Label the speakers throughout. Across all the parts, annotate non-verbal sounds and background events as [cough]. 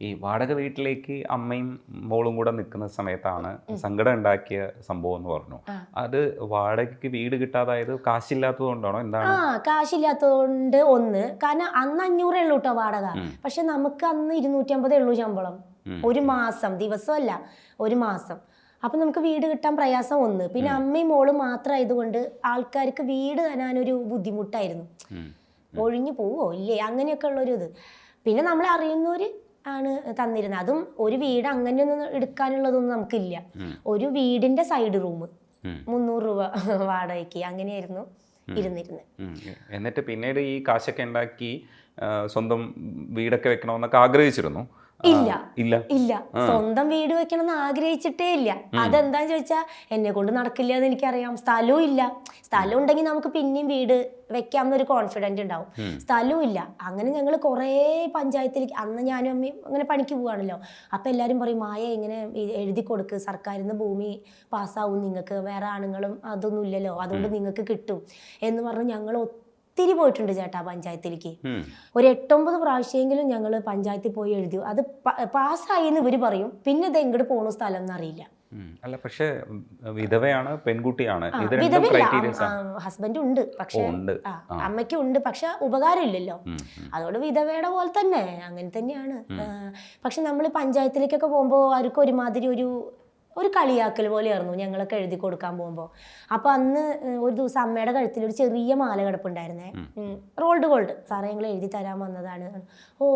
Speaker 1: ഈ വാടക വീട്ടിലേക്ക് അമ്മയും മോളും കൂടെ നിൽക്കുന്ന സമയത്താണ് സങ്കടം ഉണ്ടാക്കിയ സംഭവം എന്ന് പറഞ്ഞു. അത് വാടകയ്ക്ക് വീട് കിട്ടാതായത് കാശില്ലാത്തത് കൊണ്ടാണോ?
Speaker 2: ആ
Speaker 1: കാശില്ലാത്തത്
Speaker 2: കാശില്ലാത്തതുകൊണ്ട് ഒന്ന്. കാരണം അന്ന് അഞ്ഞൂറേ ഉള്ളൂ കേട്ടോ വാടക. പക്ഷെ നമുക്ക് അന്ന് ഇരുന്നൂറ്റമ്പതേ ഉള്ളൂ ശമ്പളം. ഒരു മാസം ദിവസമല്ല ഒരു മാസം. അപ്പൊ നമുക്ക് വീട് കിട്ടാൻ പ്രയാസം ഒന്ന്. പിന്നെ അമ്മയും മോളും മാത്രമായതുകൊണ്ട് ആൾക്കാർക്ക് വീട് തരാനൊരു ബുദ്ധിമുട്ടായിരുന്നു. ഒഴിഞ്ഞു പോവോ? ഇല്ലേ? അങ്ങനെയൊക്കെ ഉള്ളൊരു ഇത് പിന്നെ നമ്മളെ അറിയുന്നവര് ആണ് തന്നിരുന്നത്. അതും ഒരു വീട് അങ്ങനെയൊന്നും എടുക്കാനുള്ളതൊന്നും നമുക്കില്ല. ഒരു വീടിന്റെ സൈഡ് റൂം. മുന്നൂറ് രൂപ [laughs] വാടകയ്ക്ക് അങ്ങനെയായിരുന്നു ഇരുന്നിരുന്നത്.
Speaker 1: എന്നിട്ട് പിന്നീട് ഈ കാശൊക്കെ ഉണ്ടാക്കി സ്വന്തം വീടൊക്കെ വെക്കണമെന്നൊക്കെ ആഗ്രഹിച്ചിരുന്നു.
Speaker 2: ഇല്ല.
Speaker 1: ഇല്ല.
Speaker 2: ഇല്ല. സ്വന്തം വീട് വെക്കണം എന്ന് ആഗ്രഹിച്ചിട്ടേ ഇല്ല. അതെന്താന്ന് ചോദിച്ചാ എന്നെ കൊണ്ട് നടക്കില്ല എന്ന് എനിക്കറിയാം. സ്ഥലവും ഇല്ല. സ്ഥലം ഉണ്ടെങ്കിൽ നമുക്ക് പിന്നെയും വീട് വെക്കാം എന്നൊരു കോൺഫിഡന്റ് ഉണ്ടാവും. സ്ഥലവും ഇല്ല. അങ്ങനെ ഞങ്ങൾ കുറേ പഞ്ചായത്തിലേക്ക് അന്ന് ഞാനും അമ്മയും അങ്ങനെ പണിക്ക് പോവാണല്ലോ. അപ്പൊ എല്ലാരും പറയും മായ ഇങ്ങനെ എഴുതി കൊടുക്ക്. സർക്കാരിൽ നിന്ന് ഭൂമി പാസ്സാവും. നിങ്ങൾക്ക് വേറെ ആണുങ്ങളും അതൊന്നും ഇല്ലല്ലോ അതുകൊണ്ട് നിങ്ങൾക്ക് കിട്ടും. എന്ന് പറഞ്ഞ് ഞങ്ങൾ ഒത്തിരി പോയിട്ടുണ്ട് ചേട്ടാ പഞ്ചായത്തിലേക്ക്. ഒരു എട്ടൊമ്പത് പ്രാവശ്യമെങ്കിലും ഞങ്ങൾ പഞ്ചായത്തിൽ പോയി എഴുതി. അത് പാസ്സായി എന്ന് ഇവർ പറയും. പിന്നെ ഇത് എങ്ങോട്ട് പോണ സ്ഥലം എന്നറിയില്ല.
Speaker 1: അല്ല പക്ഷേ വിധവയാണ് പെൺകുട്ടിയാണ്.
Speaker 2: ഹസ്ബൻഡ് ഉണ്ട്. പക്ഷേ അമ്മയ്ക്കും ഉണ്ട്. പക്ഷെ ഉപകാരമില്ലല്ലോ.
Speaker 1: ഉം. ഉം.
Speaker 2: അതുകൊണ്ട് വിധവയുടെ പോലെ തന്നെ. അങ്ങനെ തന്നെയാണ്. പക്ഷെ നമ്മൾ പഞ്ചായത്തിലേക്കൊക്കെ പോകുമ്പോൾ അവർക്ക് ഒരുമാതിരി ഒരു ഒരു കളിയാക്കൽ പോലെയായിരുന്നു ഞങ്ങളൊക്കെ എഴുതി കൊടുക്കാൻ പോകുമ്പോൾ അപ്പോൾ അന്ന് ഒരു ദിവസം അമ്മയുടെ കഴുത്തിൽ ഒരു ചെറിയ മാല കിടപ്പുണ്ടായിരുന്നേ. Rolled gold. സാറേ ഞങ്ങൾ എഴുതി തരാൻ വന്നതാണ്. ഓ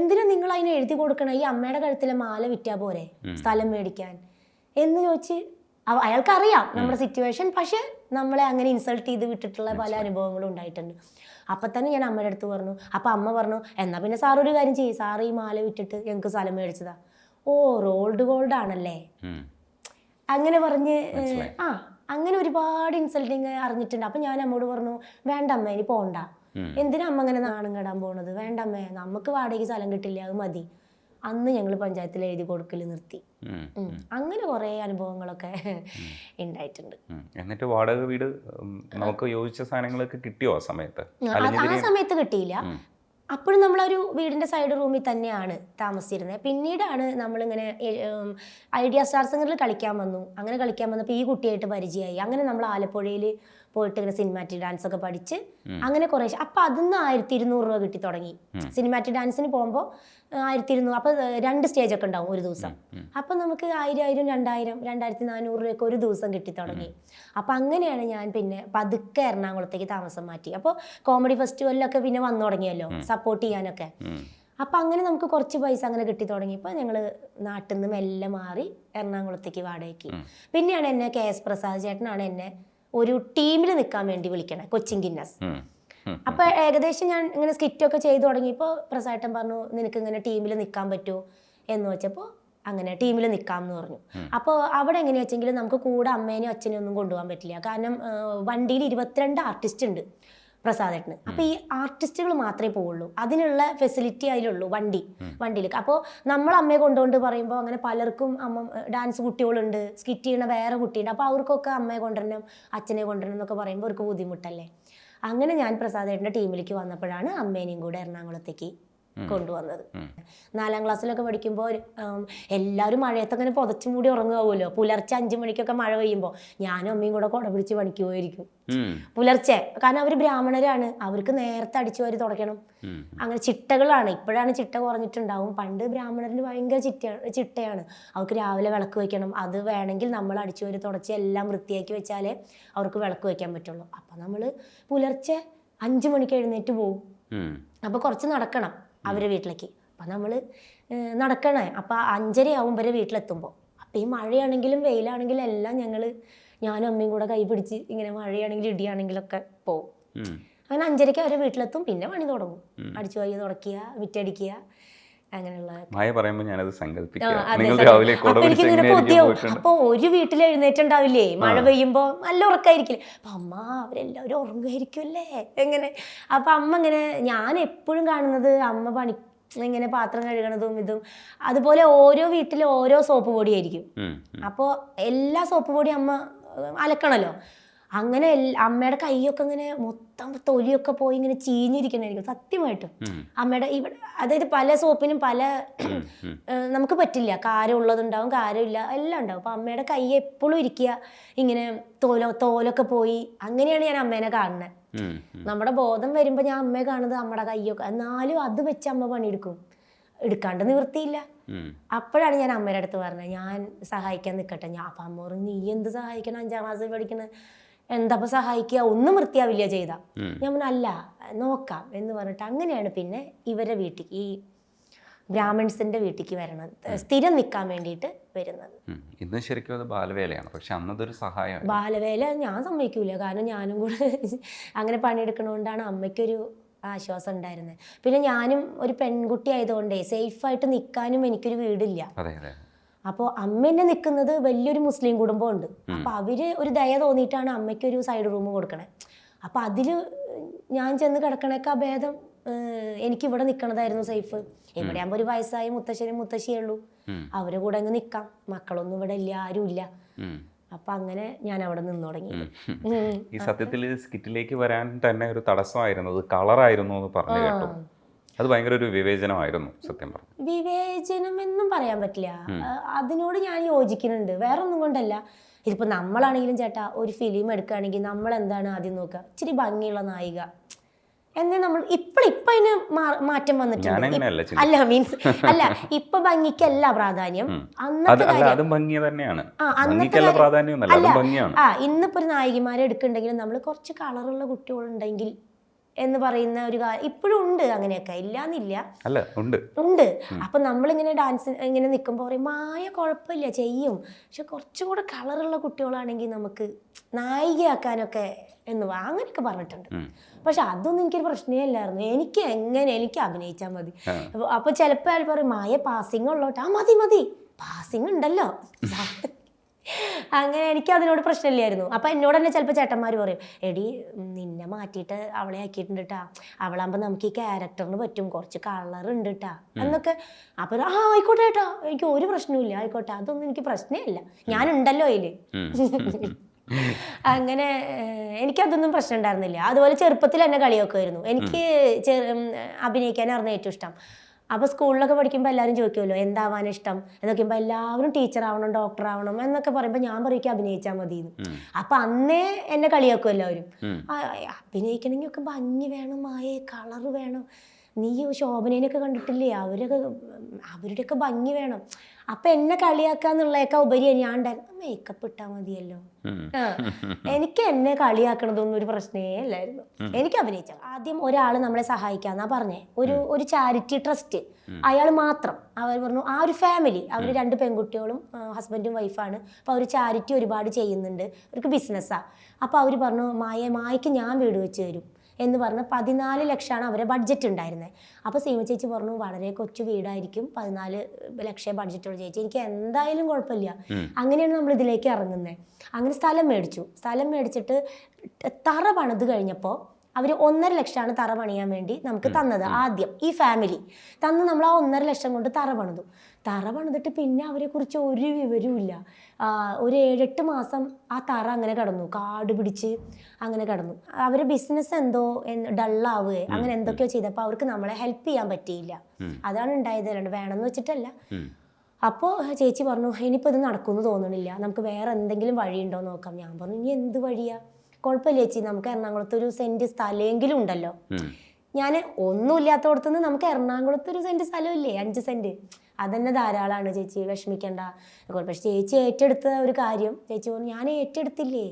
Speaker 2: എന്തിനാ നിങ്ങൾ അതിനെ എഴുതി കൊടുക്കണം? ഈ അമ്മയുടെ കഴുത്തിലെ മാല വിറ്റാ പോരെ സ്ഥലം മേടിക്കാൻ? എന്ന് ചോദിച്ച് അയാൾക്കറിയാം നമ്മുടെ സിറ്റുവേഷൻ. പക്ഷെ നമ്മളെ അങ്ങനെ ഇൻസൾട്ട് ചെയ്ത് വിട്ടിട്ടുള്ള പല അനുഭവങ്ങളും ഉണ്ടായിട്ടുണ്ട്. അപ്പൊ തന്നെ ഞാൻ അമ്മയുടെ അടുത്ത് പറഞ്ഞു. അപ്പൊ അമ്മ പറഞ്ഞു എന്നാ പിന്നെ സാർ ഒരു കാര്യം ചെയ്യും. സാർ ഈ മാല വിട്ടിട്ട് ഞങ്ങൾക്ക് സ്ഥലം മേടിച്ചതാ. ഓ റോൾഡ് ഗോൾഡ് ആണല്ലേ? അങ്ങനെ പറഞ്ഞ് ആ അങ്ങനെ ഒരുപാട് ഇൻസൾട്ടിങ് അറിഞ്ഞിട്ടുണ്ട്. അപ്പൊ ഞാൻ അമ്മോട് പറഞ്ഞു വേണ്ട അമ്മ ഇനി പോണ്ട. എന്തിനാ അമ്മ അങ്ങനെ നാണം കെടാൻ പോണത്? വേണ്ട അമ്മേ നമുക്ക് വാടകയ്ക്ക് സ്ഥലം കിട്ടില്ല അത് മതി. അന്ന് ഞങ്ങൾ പഞ്ചായത്തിൽ എഴുതി കൊടുക്കൽ നിർത്തി. അങ്ങനെ കുറേ അനുഭവങ്ങളൊക്കെ ഉണ്ടായിട്ടുണ്ട്
Speaker 1: എന്നിട്ട് വാടക വീട് നമുക്ക് യോജിച്ച സാധനങ്ങളൊക്കെ കിട്ടിയോ ആ സമയത്ത്?
Speaker 2: ആ സമയത്ത് കിട്ടിയില്ല. അപ്പോഴും നമ്മളൊരു വീടിന്റെ സൈഡ് റൂമിൽ തന്നെയാണ് താമസിച്ചിരുന്നത്. പിന്നീടാണ് നമ്മളിങ്ങനെ ഐഡിയ സ്റ്റാർ സിംഗറിൽ കളിക്കാൻ വന്നു. അങ്ങനെ കളിക്കാൻ വന്നപ്പോൾ ഈ കുട്ടിയായിട്ട് പരിചയമായി. അങ്ങനെ നമ്മൾ ആലപ്പുഴയിൽ പോയിട്ട് ഇങ്ങനെ സിനിമാറ്റിക് ഡാൻസ് ഒക്കെ പഠിച്ച് അങ്ങനെ കുറേ അപ്പൊ അതിന്ന് ആയിരത്തി ഇരുന്നൂറ് രൂപ കിട്ടി തുടങ്ങി. സിനിമാറ്റിക് ഡാൻസിന് പോകുമ്പോൾ ആയിരത്തി ഇരുന്നൂറ് അപ്പോൾ രണ്ട് സ്റ്റേജ് ഒക്കെ ഉണ്ടാവും ഒരു ദിവസം. അപ്പോൾ നമുക്ക് ആയിരം ആയിരം രണ്ടായിരം രണ്ടായിരത്തി നാനൂറ് രൂപയൊക്കെ ഒരു ദിവസം കിട്ടി തുടങ്ങി. അപ്പോൾ അങ്ങനെയാണ് ഞാൻ പിന്നെ പതുക്കെ എറണാകുളത്തേക്ക് താമസം മാറ്റി. അപ്പോൾ കോമഡി ഫെസ്റ്റിവലിലൊക്കെ പിന്നെ വന്നു തുടങ്ങിയല്ലോ സപ്പോർട്ട് ചെയ്യാനൊക്കെ.
Speaker 1: അപ്പൊ
Speaker 2: അപ്പം അങ്ങനെ നമുക്ക് കുറച്ച് പൈസ അങ്ങനെ കിട്ടി തുടങ്ങിയപ്പോൾ ഞങ്ങൾ നാട്ടിൽ നിന്ന് മെല്ലെ മാറി എറണാകുളത്തേക്ക് വാടകയ്ക്ക്. പിന്നെയാണ് എന്നെ കെ എസ് പ്രസാദ് ചേട്ടനാണ് എന്നെ ഒരു ടീമിൽ നിൽക്കാൻ വേണ്ടി വിളിക്കണേ കൊച്ചിൻ ഗിന്നസ്. അപ്പൊ ഏകദേശം ഞാൻ ഇങ്ങനെ സ്കിറ്റ് ഒക്കെ ചെയ്തു തുടങ്ങിയപ്പോൾ പ്രസാട്ടൻ പറഞ്ഞു നിനക്ക് ഇങ്ങനെ ടീമിൽ നിൽക്കാൻ പറ്റുമോ എന്ന് വെച്ചപ്പോൾ അങ്ങനെ ടീമിൽ നിൽക്കാം എന്ന് പറഞ്ഞു. അപ്പോൾ അവിടെ എങ്ങനെയാ വെച്ചെങ്കിൽ നമുക്ക് കൂടെ അമ്മേനെയും അച്ഛനെയും ഒന്നും കൊണ്ടുപോകാൻ പറ്റില്ല. കാരണം വണ്ടിയിൽ ഇരുപത്തിരണ്ട് ആർട്ടിസ്റ്റ് ഉണ്ട്. പ്രസാദേട്ടന് അപ്പൊ ഈ ആർട്ടിസ്റ്റുകൾ മാത്രമേ പോവുള്ളൂ. അതിനുള്ള ഫെസിലിറ്റി അതിലുള്ളൂ വണ്ടി വണ്ടിയിൽ അപ്പോൾ നമ്മൾ അമ്മയെ കൊണ്ടുകൊണ്ട് പറയുമ്പോൾ അങ്ങനെ പലർക്കും അമ്മ ഡാൻസ് കുട്ടികളുണ്ട് സ്കിറ്റ് ചെയ്യുന്ന വേറെ കുട്ടിയുണ്ട്. അപ്പോൾ അവർക്കൊക്കെ അമ്മയെ കൊണ്ടുവരണം അച്ഛനെ കൊണ്ടുവരണം എന്നൊക്കെ പറയുമ്പോൾ അവർക്ക് ബുദ്ധിമുട്ടല്ലേ? അങ്ങനെ ഞാൻ പ്രസാദേട്ടന്റെ ടീമിലേക്ക് വന്നപ്പോഴാണ് അമ്മേനെയും കൂടെ എറണാകുളത്തേക്ക് കൊണ്ടുവന്നത്. നാലാം ക്ലാസ്സിലൊക്കെ പഠിക്കുമ്പോൾ എല്ലാവരും മഴയത്ത് അങ്ങനെ പുതച്ചു മൂടി ഉറങ്ങുകയാവുമല്ലോ പുലർച്ചെ അഞ്ചു മണിക്കൊക്കെ മഴ പെയ്യുമ്പോൾ ഞാനും അമ്മയും കൂടെ കുട പിടിച്ച് പണിക്ക് പോയിരിക്കും പുലർച്ചെ കാരണം അവർ ബ്രാഹ്മണരാണ്. അവർക്ക് നേരത്തെ അടിച്ചു വാരി തുടയ്ക്കണം അങ്ങനെ ചിട്ടകളാണ്. ഇപ്പോഴാണ് ചിട്ട കുറഞ്ഞിട്ടുണ്ടാവും. പണ്ട് ബ്രാഹ്മണരിൽ ഭയങ്കര ചിട്ടയാണ് ചിട്ടയാണ്. അവർക്ക് രാവിലെ വിളക്ക് വെക്കണം. അത് വേണമെങ്കിൽ നമ്മൾ അടിച്ചു വാരി തുടച്ച് എല്ലാം വൃത്തിയാക്കി വെച്ചാലേ അവർക്ക് വിളക്ക് വെക്കാൻ പറ്റുള്ളൂ. അപ്പം നമ്മൾ പുലർച്ചെ അഞ്ചു മണിക്ക് എഴുന്നേറ്റ് പോകും. അപ്പോൾ കുറച്ച് നടക്കണം. അവരെ വീട്ടിലേക്ക്. അപ്പം നമ്മൾ നടക്കണേ. അപ്പം ആവും വരെ വീട്ടിലെത്തുമ്പോൾ അപ്പം ഈ മഴയാണെങ്കിലും വെയിലാണെങ്കിലും എല്ലാം ഞങ്ങൾ ഞാനും അമ്മയും കൂടെ കൈ പിടിച്ച് ഇങ്ങനെ മഴയാണെങ്കിലും ഇടിയാണെങ്കിലും ഒക്കെ പോകും
Speaker 1: ഉം.
Speaker 2: അങ്ങനെ അഞ്ചരയ്ക്ക് അവരെ വീട്ടിലെത്തും. പിന്നെ പണി തുടങ്ങും. അടിച്ചു വാരി തുടയ്ക്കുക വിറ്റടിക്കുക. അങ്ങനെയുള്ള
Speaker 1: മായ പറയുമ്പോൾ ഞാനത്
Speaker 2: ഒരു വീട്ടിൽ എഴുന്നേറ്റുണ്ടാവില്ലേ? മഴ പെയ്യുമ്പോ നല്ല ഉറക്കായിരിക്കില്ലേ? അപ്പൊ അമ്മ അവരെല്ലാവരും ഉറങ്ങുമായിരിക്കുമല്ലേ എങ്ങനെ? അപ്പൊ അമ്മ ഇങ്ങനെ ഞാൻ എപ്പോഴും കാണുന്നത് അമ്മ പണി ഇങ്ങനെ പാത്രം കഴുകണതും ഇതും. അതുപോലെ ഓരോ വീട്ടിലും ഓരോ സോപ്പ്
Speaker 1: പൊടി ആയിരിക്കും.
Speaker 2: അപ്പോൾ എല്ലാ സോപ്പ് പൊടി അമ്മ അലക്കണല്ലോ. അങ്ങനെ അമ്മയുടെ കൈയൊക്കെ ഇങ്ങനെ മൊത്തം മൊത്തം തൊലിയൊക്കെ പോയി ഇങ്ങനെ ചീഞ്ഞിരിക്കണായിരിക്കും സത്യമായിട്ടും. അമ്മയുടെ ഇവിടെ അതായത് പല സോപ്പിനും പല നമുക്ക് പറ്റില്ല. കാരം ഉള്ളതുണ്ടാവും കാരമില്ല എല്ലാം ഉണ്ടാവും. അപ്പം അമ്മയുടെ കൈ എപ്പോഴും ഇരിക്കുക ഇങ്ങനെ തോല തോലൊക്കെ പോയി. അങ്ങനെയാണ് ഞാൻ അമ്മേനെ കാണുന്നത്. നമ്മുടെ ബോധം വരുമ്പോൾ ഞാൻ അമ്മയെ കാണുന്നത് നമ്മുടെ കൈയൊക്കെ. എന്നാലും അത് വെച്ച് അമ്മ പണിയെടുക്കും. എടുക്കാണ്ട് നിവൃത്തിയില്ല. അപ്പോഴാണ് ഞാൻ അമ്മയുടെ അടുത്ത് പറഞ്ഞത് ഞാൻ സഹായിക്കാൻ നിൽക്കട്ടെ ഞാൻ അപ്പം അമ്മ പറഞ്ഞു നീ എന്ത് സഹായിക്കണം? അഞ്ചാം ക്ലാസ്സിൽ പഠിക്കണ എന്താ സഹായിക്കുക? ഒന്നും വൃത്തിയാവില്ല ചെയ്ത. ഞാൻ പറഞ്ഞു അല്ല നോക്കാം എന്ന് പറഞ്ഞിട്ട് അങ്ങനെയാണ് പിന്നെ ഇവരെ വീട്ടിൽ ഈ ബ്രാഹ്മിൺസിന്റെ വീട്ടിലേക്ക് വരണത്. സ്ഥിരം നിൽക്കാൻ വേണ്ടിയിട്ട് വരുന്നത്.
Speaker 1: ഇന്ന് ശരിക്കും അത് ബാലവേലയാണ്. പക്ഷെ അന്നതൊരു സഹായം
Speaker 2: ബാലവേല ഞാൻ സമ്മതിക്കൂല. കാരണം ഞാനും കൂടെ അങ്ങനെ പണിയെടുക്കണോണ്ടാണ് അമ്മയ്ക്കൊരു ആശ്വാസം ഉണ്ടായിരുന്നത്. പിന്നെ ഞാനും ഒരു പെൺകുട്ടി ആയതുകൊണ്ടേ സേഫായിട്ട് നിൽക്കാനും എനിക്കൊരു വീടില്ല.
Speaker 1: അതെ അതെ.
Speaker 2: അപ്പോൾ അമ്മ തന്നെ നിൽക്കുന്നത് വലിയൊരു മുസ്ലിം കുടുംബമുണ്ട്. അപ്പോൾ അവർ ഒരു ദയ തോന്നിയിട്ടാണ് അമ്മയ്ക്ക് ഒരു സൈഡ് റൂം കൊടുക്കണേ. അപ്പോൾ അതിൽ ഞാൻ ചെന്ന് കിടക്കണേക്കാ ഭേദം എനിക്ക് ഇവിടെ നിൽക്കണതായിരുന്നു സേഫ്. ഇവിടെ ആകുമ്പോൾ ഒരു വയസ്സായ മുത്തശ്ശനും മുത്തശ്ശിയേ ഉള്ളൂ. അവരെ കൂടെ അങ്ങ് നിൽക്കാം മക്കളൊന്നും ഇവിടെ ഇല്ല ആരും ഇല്ല. അപ്പൊ അങ്ങനെ ഞാൻ അവിടെ നിന്ന് തുടങ്ങി.
Speaker 1: ഈ സത്യത്തിൽ സ്കിറ്റിലേക്ക് വരാൻ തന്നെ ഒരു തടസ്സമായിരുന്നത് കളറായിരുന്നു എന്ന് പറഞ്ഞു കേട്ടു. അത് ഭയങ്കര ഒരു വിവേചനമായിരുന്നു സത്യം പറഞ്ഞു.
Speaker 2: വിവേചനം എന്നും പറയാൻ പറ്റില്ല. അതിനോട് ഞാൻ യോജിക്കുന്നുണ്ട്. വേറെ ഒന്നും കൊണ്ടല്ല. ഇതിപ്പോ നമ്മളാണെങ്കിലും ചേട്ടാ ഒരു ഫിലിം എടുക്കുകയാണെങ്കിൽ നമ്മൾ എന്താണ് ആദ്യം നോക്കുക? ഇച്ചിരി ഭംഗിയുള്ള നായിക. എന്നേ നമ്മൾ ഇപ്പോൾ ഇപ്പൊ അതിന് മാറ്റം വന്നിട്ടുണ്ട്. അല്ല മീൻസ് അല്ല ഇപ്പൊ ഭംഗിക്കല്ല പ്രാധാന്യം. അന്നത്തെ ആ, ഇന്നിപ്പോ ഒരു നായികമാരെ എടുക്കുന്നുണ്ടെങ്കിൽ നമ്മൾ കുറച്ച് കളറുള്ള കുട്ടികളുണ്ടെങ്കിൽ എന്ന് പറയുന്ന ഒരു കാര്യം ഇപ്പോഴും ഉണ്ട് അങ്ങനെയൊക്കെ. ഇല്ലാന്നില്ല.
Speaker 1: അല്ല ഉണ്ട്.
Speaker 2: ഉണ്ട്. അപ്പൊ നമ്മളിങ്ങനെ ഡാൻസ് ഇങ്ങനെ നിൽക്കുമ്പോൾ പറയും മായ കുഴപ്പമില്ല ചെയ്യും. പക്ഷെ കുറച്ചുകൂടെ കളറുള്ള കുട്ടികളാണെങ്കിൽ നമുക്ക് നായികയാക്കാനൊക്കെ എന്ന് അങ്ങനെയൊക്കെ പറഞ്ഞിട്ടുണ്ട്. പക്ഷെ അതൊന്നും എനിക്കൊരു പ്രശ്നമേ അല്ലായിരുന്നു എനിക്ക് എങ്ങനെ എനിക്ക് അഭിനയിച്ചാൽ മതി. അപ്പൊ- ചിലപ്പോൾ അയാൾ പറയും മായ പാസിംഗ് ഉള്ളോട്ട്. ആ മതി മതി. പാസിങ് ഉണ്ടല്ലോ. അങ്ങനെ എനിക്ക് അതിനോട് പ്രശ്നമില്ലായിരുന്നു. അപ്പൊ എന്നോട് തന്നെ ചിലപ്പോൾ ചേട്ടന്മാർ പറയും എടി നിന്നെ മാറ്റിയിട്ട് അവളെ ആക്കിയിട്ടുണ്ട് കേട്ടാ അവളാകുമ്പോൾ നമുക്ക് ഈ ക്യാരക്ടറിന് പറ്റും. കുറച്ച് കളർ ഉണ്ട് കേട്ടാ എന്നൊക്കെ അപ്പൊ ആ ആയിക്കോട്ടെ കേട്ടോ എനിക്ക് ഒരു പ്രശ്നവുമില്ല. ആയിക്കോട്ടെ. അതൊന്നും എനിക്ക് പ്രശ്നമില്ല. ഞാൻ ഞാനുണ്ടല്ലോ
Speaker 1: അതിൽ [laughs]
Speaker 2: അങ്ങനെ എനിക്ക് എനിക്കതൊന്നും പ്രശ്നം ഉണ്ടായിരുന്നില്ല. അതുപോലെ ചെറുപ്പത്തിൽ എന്നെ ആയിരുന്നു എനിക്ക് അഭിനയിക്കാൻ അറിഞ്ഞ അഭിനയിക്കാനായിരുന്നു ഏറ്റവും ഇഷ്ടം. അപ്പോൾ സ്കൂളിലൊക്കെ പഠിക്കുമ്പോൾ എല്ലാവരും ചോദിക്കുമല്ലോ എന്താവാൻ ഇഷ്ടം? എന്നൊക്കെ പറയുമ്പോൾ എല്ലാവരും ടീച്ചർ ആവണം ഡോക്ടർ ആവണം എന്നൊക്കെ പറയുമ്പോൾ ഞാൻ പറയും "എനിക്ക് അഭിനയിച്ചാൽ മതി എന്ന്. അപ്പം അന്നേ എന്നെ കളിയാക്കും എല്ലാവരും. അഭിനയിക്കണമെങ്കിൽ ഒക്കെ ഭംഗി വേണം മായേ കളറ് വേണം. നീ ശോഭനേനൊക്കെ കണ്ടിട്ടില്ലേ? അവരൊക്കെ അവരുടെയൊക്കെ ഭംഗി വേണം. അപ്പൊ എന്നെ കളിയാക്കാന്നുള്ളതൊക്കെ ഉപരി ഞാൻ മേക്കപ്പ് ഇട്ടാ മതിയല്ലോ. എനിക്ക് എന്നെ കളിയാക്കണതൊന്നും ഒരു പ്രശ്നേ അല്ലായിരുന്നു. എനിക്ക് അഭിനയിച്ച ആദ്യം ഒരാൾ നമ്മളെ സഹായിക്കാന്നാ പറഞ്ഞേ. ഒരു ഒരു ചാരിറ്റി ട്രസ്റ്റ് അയാൾ മാത്രം. അവർ പറഞ്ഞു ആ ഒരു ഫാമിലി അവർ രണ്ട് പെൺകുട്ടികളും ഹസ്ബൻഡും വൈഫാണ് അപ്പോൾ അവർ ചാരിറ്റി ഒരുപാട് ചെയ്യുന്നുണ്ട്. അവർക്ക് ബിസിനസ്സാ അപ്പോൾ അവർ പറഞ്ഞു മായ മായക്ക് ഞാൻ വീട് വെച്ച് തരും. എന്ന് പറഞ്ഞ് പതിനാല് ലക്ഷമാണ് അവരെ ബഡ്ജറ്റ് ഉണ്ടായിരുന്നത്. അപ്പോൾ സീമ ചേച്ചി പറഞ്ഞു വളരെ കൊച്ചു വീടായിരിക്കും. പതിനാല് ലക്ഷം ബഡ്ജറ്റുള്ള ചേച്ചി. എനിക്ക് എന്തായാലും കുഴപ്പമില്ല. അങ്ങനെയാണ് നമ്മൾ ഇതിലേക്ക് ഇറങ്ങുന്നത്. അങ്ങനെ സ്ഥലം മേടിച്ചു. സ്ഥലം മേടിച്ചിട്ട് തറ പണിത് കഴിഞ്ഞപ്പോൾ അവർ ഒന്നര ലക്ഷമാണ് തറ പണിയാൻ വേണ്ടി നമുക്ക് തന്നത് ആദ്യം ഈ ഫാമിലി തന്ന് നമ്മൾ ആ ഒന്നര ലക്ഷം കൊണ്ട് തറ പണിതു. തറ പണിതിട്ട് പിന്നെ അവരെക്കുറിച്ച് ഒരു വിവരവുമില്ല. ഒരു ഏഴെട്ട് മാസം ആ തറ അങ്ങനെ കിടന്നു. കാട് പിടിച്ച് അങ്ങനെ കിടന്നു. അവരെ ബിസിനസ് എന്തോ ഡള്ളാവുകയോ അങ്ങനെ എന്തൊക്കെയോ ചെയ്തപ്പോൾ അവർക്ക് നമ്മളെ ഹെൽപ്പ് ചെയ്യാൻ പറ്റിയില്ല. അതാണ് ഉണ്ടായത്. അല്ലാണ്ട് വേണമെന്ന് വെച്ചിട്ടല്ല. അപ്പോൾ ചേച്ചി പറഞ്ഞു ഇനിയിപ്പോൾ ഇത് നടക്കുമെന്ന് തോന്നണില്ല. നമുക്ക് വേറെ എന്തെങ്കിലും വഴിയുണ്ടോ നോക്കാം. ഞാൻ പറഞ്ഞു ഇനി എന്ത് വഴിയാ? കുഴപ്പമില്ല ചേച്ചി. നമുക്ക് എറണാകുളത്ത് ഒരു സെന്റ് സ്ഥലമെങ്കിലും ഉണ്ടല്ലോ. ഞാൻ ഒന്നുമില്ലാത്തടത്തുനിന്ന് നമുക്ക് എറണാകുളത്ത് ഒരു സെന്റ് സ്ഥലമില്ലേ? അഞ്ച് സെന്റ് അതന്നെ ധാരാളമാണ് ചേച്ചി വിഷമിക്കേണ്ട. പക്ഷെ ചേച്ചി ഏറ്റെടുത്ത ഒരു കാര്യം ചേച്ചി പറഞ്ഞു ഞാൻ ഏറ്റെടുത്തില്ലേ.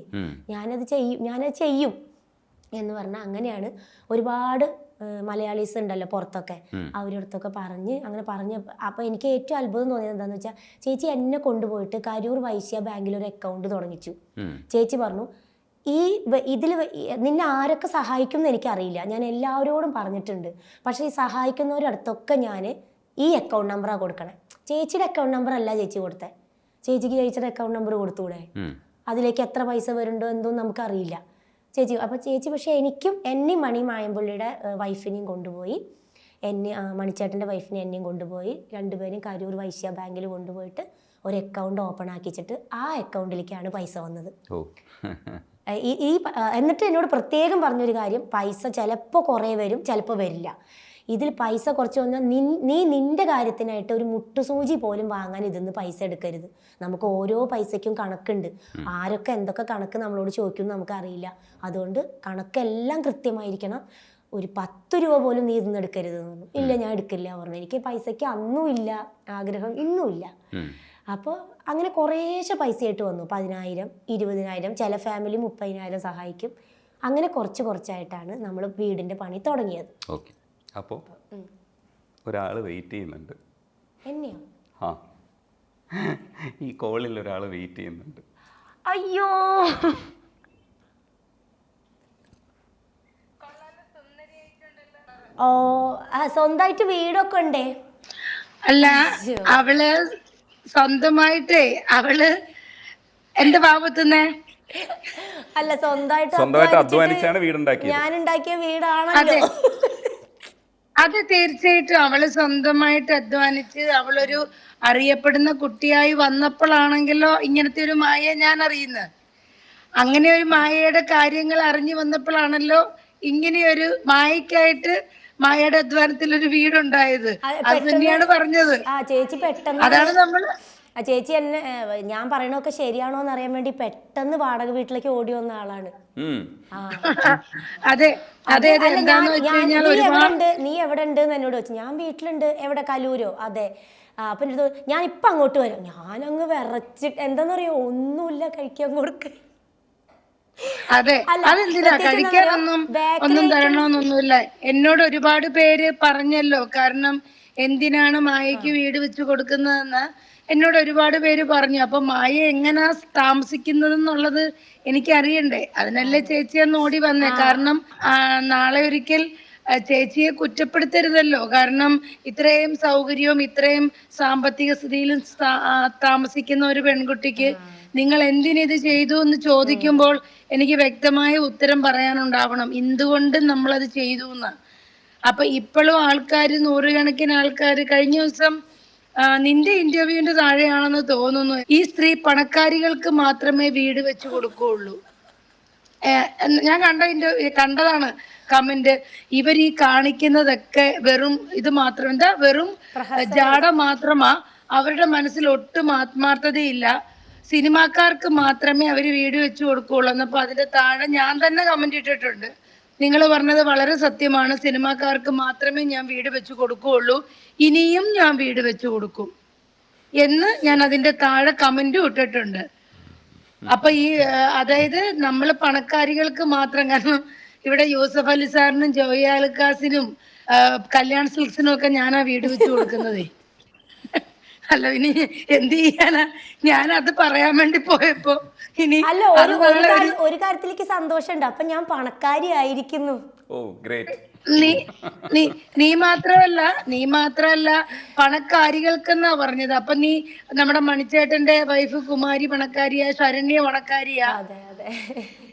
Speaker 2: ഞാനത് ചെയ്യും ഞാനത് ചെയ്യും. എന്ന് പറഞ്ഞാൽ അങ്ങനെയാണ് ഒരുപാട് മലയാളീസ് ഉണ്ടല്ലോ പുറത്തൊക്കെ. അവരുടെ അടുത്തൊക്കെ പറഞ്ഞ് അങ്ങനെ പറഞ്ഞ് അപ്പോൾ എനിക്ക് ഏറ്റവും അത്ഭുതം തോന്നിയത് എന്താണെന്ന് വെച്ചാൽ ചേച്ചി എന്നെ കൊണ്ടുപോയിട്ട് കരൂർ വൈശ്യ ബാങ്കിൽ ഒരു അക്കൗണ്ട് തുടങ്ങിച്ചു. ചേച്ചി പറഞ്ഞു ഈ ഇതിൽ നിന്നെ ആരൊക്കെ സഹായിക്കും എന്ന് എനിക്കറിയില്ല. ഞാൻ എല്ലാവരോടും പറഞ്ഞിട്ടുണ്ട്. പക്ഷേ ഈ സഹായിക്കുന്നവരടുത്തൊക്കെ ഞാൻ ഈ അക്കൗണ്ട് നമ്പറാണ് കൊടുക്കണേ. ചേച്ചിയുടെ അക്കൗണ്ട് നമ്പർ അല്ല ചേച്ചി കൊടുത്തേ. ചേച്ചിക്ക് ചേച്ചിയുടെ അക്കൗണ്ട് നമ്പർ കൊടുത്തൂടെ. അതിലേക്ക് എത്ര പൈസ വരുന്നുണ്ടോ എന്തോ നമുക്കറിയില്ല. ചേച്ചി അപ്പോൾ ചേച്ചി പക്ഷേ എനിക്കും എന്നെയും മണി മായമ്പുള്ളിയുടെ വൈഫിനെയും കൊണ്ടുപോയി. എന്നെ മണിച്ചേട്ടന്റെ വൈഫിനെ എന്നെയും കൊണ്ടുപോയി. രണ്ടുപേരും കരൂർ വൈശ്യ ബാങ്കിൽ കൊണ്ടുപോയിട്ട് ഒരു അക്കൗണ്ട് ഓപ്പൺ ആക്കിച്ചിട്ട് ആ അക്കൗണ്ടിലേക്കാണ് പൈസ വന്നത്. ഈ എന്നിട്ട് എന്നോട് പ്രത്യേകം പറഞ്ഞൊരു കാര്യം. പൈസ ചിലപ്പോൾ കുറേ വരും ചിലപ്പോൾ വരില്ല. ഇതിൽ പൈസ കുറച്ച് വന്നാൽ നീ നിന്റെ കാര്യത്തിനായിട്ട് ഒരു മുട്ടുസൂചി പോലും വാങ്ങാൻ ഇതിന്ന് പൈസ എടുക്കരുത്. നമുക്ക് ഓരോ പൈസയ്ക്കും കണക്കുണ്ട്. ആരൊക്കെ എന്തൊക്കെ കണക്ക് നമ്മളോട് ചോദിക്കും നമുക്കറിയില്ല. അതുകൊണ്ട് കണക്കെല്ലാം കൃത്യമായിരിക്കണം. ഒരു പത്ത് രൂപ പോലും നീ ഇതിന്ന് എടുക്കരുത് ഇല്ല ഞാൻ എടുക്കില്ല പറഞ്ഞു. എനിക്ക് പൈസയ്ക്ക് അന്നും ഇല്ല ആഗ്രഹം ഇന്നും ഇല്ല. അപ്പോൾ അങ്ങനെ കുറേശ്ശെ പൈസയായിട്ട് വന്നു. പതിനായിരം ഇരുപതിനായിരം ചില ഫാമിലി മുപ്പതിനായിരം സഹായിക്കും. അങ്ങനെ കുറച്ച് കുറച്ചായിട്ടാണ് നമ്മൾ വീടിന്റെ പണി തുടങ്ങിയത്.
Speaker 1: ഓക്കെ. അപ്പോൾ ഒരാൾ വെയിറ്റ് ചെയ്യുന്നുണ്ട്.
Speaker 2: എന്നെയോ?
Speaker 1: ആ. ഈ കോളിൽ ഒരാൾ വെയിറ്റ് ചെയ്യുന്നുണ്ട്.
Speaker 2: അയ്യോ. ഓ ആ, സ്വന്തമായിട്ട് വീടൊക്കെ ഉണ്ടേ?
Speaker 3: അല്ല അവൾ സ്വന്തമായിട്ടേ അവൾ എന്റെ ഭാഗത്തുനിന്ന്
Speaker 2: അല്ല സ്വന്തമായിട്ട്
Speaker 1: സ്വന്തമായിട്ട് അധ്വാനിച്ചാണ് വീടുണ്ടാക്കിയത്.
Speaker 2: ഞാൻ ഉണ്ടാക്കിയ
Speaker 3: അതെ.
Speaker 2: വീടാണല്ലോ
Speaker 3: അത് തീർച്ചയായിട്ടും അവൾ സ്വന്തമായിട്ട് അധ്വാനിച്ച് അവളൊരു അറിയപ്പെടുന്ന കുട്ടിയായി വന്നപ്പോഴാണെങ്കിലോ ഇങ്ങനത്തെ ഒരു മായ ഞാൻ അറിയുന്നത്. അങ്ങനെ ഒരു മായയുടെ കാര്യങ്ങൾ അറിഞ്ഞു വന്നപ്പോഴാണല്ലോ ഇങ്ങനെയൊരു മായക്കായിട്ട് മായയുടെ അധ്വാനത്തിൽ ഒരു വീടുണ്ടായത്.
Speaker 2: അത്
Speaker 3: തന്നെയാണ് പറഞ്ഞത്. അതാണ് നമ്മൾ
Speaker 2: ആ ചേച്ചി എന്നെ ഞാൻ പറയണൊക്കെ ശരിയാണോ എന്ന് അറിയാൻ വേണ്ടി പെട്ടെന്ന് വാടക വീട്ടിലേക്ക് ഓടി വന്ന ആളാണ്.
Speaker 3: അതെ അതെ
Speaker 2: നീ എവിടെ ഉണ്ട് എന്ന് എന്നോട് ചോദിച്ചു. ഞാൻ വീട്ടിലുണ്ട് എവിടെ? കലൂരോ? അതെ. അപ്പൊ എന്റെ ഞാൻ ഇപ്പൊ അങ്ങോട്ട് വരാം. ഞാനങ്ങ് വിറച്ചിട്ട് എന്താന്നറിയോ? ഒന്നുമില്ല കഴിക്കാൻ കൊടുക്ക
Speaker 3: അതെ അതെന്തിനാ? കഴിക്കാനൊന്നും ഒന്നും
Speaker 2: തരണോന്നൊന്നുമില്ല
Speaker 3: തരണമെന്നൊന്നുമില്ല. എന്നോട് ഒരുപാട് പേര് പറഞ്ഞല്ലോ കാരണം എന്തിനാണ് മായയ്ക്ക് വീട് വെച്ചു കൊടുക്കുന്നതെന്ന്. എന്നോട് ഒരുപാട് പേര് പറഞ്ഞു അപ്പൊ മായ എങ്ങനാ താമസിക്കുന്നത് എന്നുള്ളത് എനിക്ക് അറിയണ്ടേ അതിനല്ലേ ചേച്ചി അന്ന് ഓടി വന്നേ. കാരണം നാളെ ഒരിക്കൽ ചേച്ചിയെ കുറ്റപ്പെടുത്തരുതല്ലോ. കാരണം ഇത്രയും സൗകര്യവും ഇത്രയും സാമ്പത്തിക സ്ഥിതിയിലും സ്ഥാ- താമസിക്കുന്ന ഒരു പെൺകുട്ടിക്ക് നിങ്ങൾ എന്തിനിത് ചെയ്തു എന്ന് ചോദിക്കുമ്പോൾ എനിക്ക് വ്യക്തമായ ഉത്തരം പറയാനുണ്ടാവണം. എന്തുകൊണ്ട് നമ്മളത് ചെയ്തു എന്ന് അപ്പൊ ഇപ്പോഴും ആൾക്കാർ നൂറുകണക്കിന് ആൾക്കാർ കഴിഞ്ഞ ദിവസം നിന്റെ ഇന്റർവ്യൂവിന്റെ താഴെയാണെന്ന് തോന്നുന്നു. ഈ സ്ത്രീ പണക്കാരികൾക്ക് മാത്രമേ വീട് വെച്ച് കൊടുക്കുകയുള്ളൂ. ഞാൻ കണ്ട ഇന്റർവ്യൂ കണ്ടതാണ് കമന്റ്. ഇവർ ഈ കാണിക്കുന്നതൊക്കെ വെറും ഇത് മാത്രം എന്താ വെറും ജാട മാത്രമാ. അവരുടെ മനസ്സിൽ ഒട്ടും ആത്മാർത്ഥതയില്ല. സിനിമാക്കാർക്ക് മാത്രമേ അവർ വീട് വെച്ച് കൊടുക്കുകയുള്ളൂ. എന്നപ്പോ അതിന്റെ താഴെ ഞാൻ തന്നെ കമന്റ് ഇട്ടിട്ടുണ്ട്. നിങ്ങൾ പറഞ്ഞത് വളരെ സത്യമാണ്. സിനിമാക്കാർക്ക് മാത്രമേ ഞാൻ വീട് വെച്ച് കൊടുക്കുകയുള്ളൂ. ഇനിയും ഞാൻ വീട് വെച്ച് കൊടുക്കും എന്ന് ഞാൻ അതിന്റെ താഴെ കമന്റും ഇട്ടിട്ടുണ്ട്. അപ്പൊ ഈ അതായത് നമ്മൾ പണക്കാരികൾക്ക് മാത്രം കാരണം ഇവിടെ യൂസഫ് അലി സാറിനും ജോയി ആലുക്കാസിനും കല്യാൺ സിൽക്സിനും ഒക്കെ ഞാനാ വീട് വെച്ച് കൊടുക്കുന്നതേ. അല്ല ഇനി എന്ത് ചെയ്യാനാ? ഞാൻ അത് പറയാൻ വേണ്ടി പോയപ്പോ ഇനി
Speaker 2: അല്ല ഒരു ഒരു
Speaker 3: അതുപോലെ ഒരു
Speaker 2: കാര്യത്തിലേക്ക് സന്തോഷമുണ്ട്. അപ്പൊ ഞാൻ പണക്കാരി ആയിരിക്കുന്നു.
Speaker 1: ഓ ഗ്രേറ്റ്
Speaker 3: നീ നീ നീ മാത്രമല്ല നീ മാത്രമല്ല പണക്കാരികൾക്കെന്നാ പറഞ്ഞത്. അപ്പൊ നീ നമ്മുടെ മണിച്ചേട്ടന്റെ വൈഫ് കുമാരി പണക്കാരിയാ ശരണ്യ പണക്കാരിയാ.
Speaker 2: അതെ അതെ.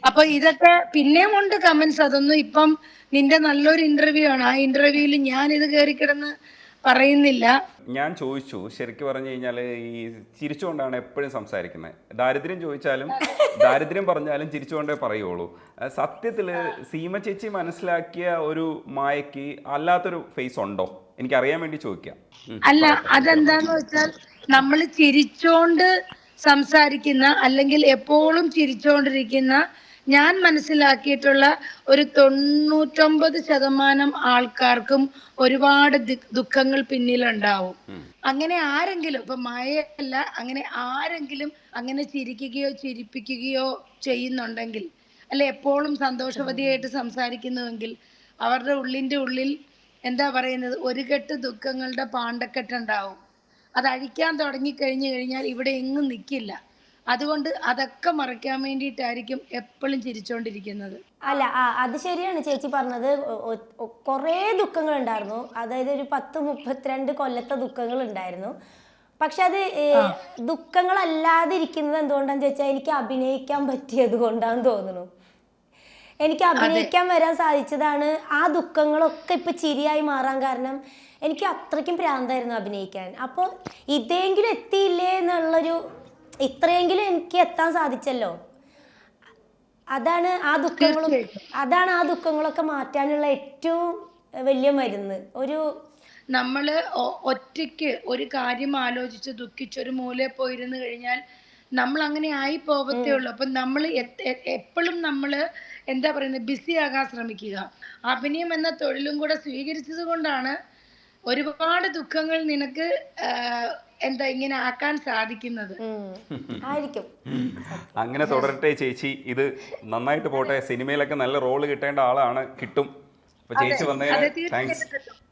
Speaker 3: അപ്പൊ ഇതൊക്കെ പിന്നെയും ഉണ്ട് കമന്റ്സ് അതൊന്നും ഇപ്പം നിന്റെ നല്ലൊരു ഇന്റർവ്യൂ ആണ്. ആ ഇന്റർവ്യൂവിൽ ഞാൻ ഇത് കയറി കിടന്ന് പറയുന്നില്ല.
Speaker 1: ഞാൻ ചോദിച്ചു ശരിക്കും പറഞ്ഞു കഴിഞ്ഞാൽ ഈ ചിരിച്ചുകൊണ്ടാണ് എപ്പോഴും സംസാരിക്കുന്നത് ദാരിദ്ര്യം ചോദിച്ചാലും ദാരിദ്ര്യം പറഞ്ഞാലും ചിരിച്ചുകൊണ്ടേ പറയുള്ളൂ. സത്യത്തിൽ സത്യത്തിൽ സീമ ചേച്ചി മനസ്സിലാക്കിയ ഒരു മായക്ക് അല്ലാത്തൊരു ഫേസ് ഉണ്ടോ? എനിക്ക് അറിയാൻ വേണ്ടി ചോദിക്കാം.
Speaker 3: അല്ല അതെന്താന്ന് വെച്ചാൽ നമ്മൾ ചിരിച്ചോണ്ട് സംസാരിക്കുന്ന അല്ലെങ്കിൽ എപ്പോഴും ചിരിച്ചോണ്ടിരിക്കുന്ന ഞാൻ മനസ്സിലാക്കിയിട്ടുള്ള ഒരു തൊണ്ണൂറ്റൊമ്പത് ശതമാനം ആൾക്കാർക്കും ഒരുപാട് ദുഃഖങ്ങൾ പിന്നിലുണ്ടാവും. അങ്ങനെ ആരെങ്കിലും ഇപ്പൊ മഴയല്ല അങ്ങനെ ആരെങ്കിലും അങ്ങനെ ചിരിക്കുകയോ ചിരിപ്പിക്കുകയോ ചെയ്യുന്നുണ്ടെങ്കിൽ അല്ലെ എപ്പോഴും സന്തോഷവതിയായിട്ട് സംസാരിക്കുന്നുവെങ്കിൽ അവരുടെ ഉള്ളിന്റെ ഉള്ളിൽ എന്താ പറയുന്നത്? ഒരു കെട്ട് ദുഃഖങ്ങളുടെ പാണ്ടക്കെട്ടുണ്ടാവും. അത് അഴിക്കാൻ തുടങ്ങി കഴിഞ്ഞു കഴിഞ്ഞാൽ ഇവിടെ എങ്ങും നിൽക്കില്ല അതുകൊണ്ട് അതൊക്കെ മറയ്ക്കാൻ വേണ്ടിയിട്ടായിരിക്കും എപ്പോഴും ചിരിച്ചോണ്ടിരിക്കുന്നത്.
Speaker 2: അല്ല ആ അത് ശരിയാണ് ചേച്ചി പറഞ്ഞത്. കുറേ ദുഃഖങ്ങൾ ഉണ്ടായിരുന്നു അതായത് ഒരു പത്ത് മുപ്പത്തിരണ്ട് കൊല്ലത്തെ ദുഃഖങ്ങൾ ഉണ്ടായിരുന്നു പക്ഷെ അത് ഏ, ദുഃഖങ്ങളല്ലാതെ ഇരിക്കുന്നത് എന്തുകൊണ്ടാന്ന് ചോദിച്ചാൽ എനിക്ക് അഭിനയിക്കാൻ പറ്റിയത് കൊണ്ടാന്ന് തോന്നുന്നു. എനിക്ക് അഭിനയിക്കാൻ വരാൻ സാധിച്ചതാണ് ആ ദുഃഖങ്ങളൊക്കെ ഇപ്പൊ ചിരിയായി മാറാൻ കാരണം എനിക്ക് അത്രയ്ക്കും പ്രാന്തായിരുന്നു അഭിനയിക്കാൻ. അപ്പോൾ ഇതെങ്കിലും എത്തിയില്ലേ എന്നുള്ളൊരു ഇത്രയെങ്കിലും എനിക്ക് എത്താൻ സാധിച്ചല്ലോ. അതാണ് ആ ദുഃഖങ്ങളും അതാണ് ആ ദുഃഖങ്ങളൊക്കെ മാറ്റാനുള്ള ഏറ്റവും വലിയ മരുന്ന്. ഒരു
Speaker 3: നമ്മൾ ഒറ്റയ്ക്ക് ഒരു കാര്യം ആലോചിച്ച് ദുഃഖിച്ച് ഒരു മൂലയിൽ പോയിരുന്നു കഴിഞ്ഞാൽ നമ്മൾ അങ്ങനെ ആയി പോകത്തേ ഉള്ളൂ. അപ്പൊ നമ്മൾ എപ്പോഴും നമ്മൾ എന്താ പറയുന്നത് ബിസി ആകാൻ ശ്രമിക്കുക. അഭിനയം എന്ന തൊഴിലും കൂടെ സ്വീകരിച്ചത് കൊണ്ടാണ് ഒരുപാട് ദുഃഖങ്ങൾ നിനക്ക് എന്താ ഇങ്ങനെ ആക്കാൻ സാധിക്കുന്നത്?
Speaker 2: ആയിരിക്കും.
Speaker 1: അങ്ങനെ തുടരട്ടെ ചേച്ചി. ഇത് നന്നായിട്ട് പോട്ടെ. സിനിമയിലൊക്കെ നല്ല റോൾ കിട്ടേണ്ട ആളാണ് കിട്ടും. അപ്പൊ ചേച്ചി
Speaker 3: വന്നേ
Speaker 1: വന്നതിന് താങ്ക്സ്
Speaker 3: തീർച്ചയായിട്ടും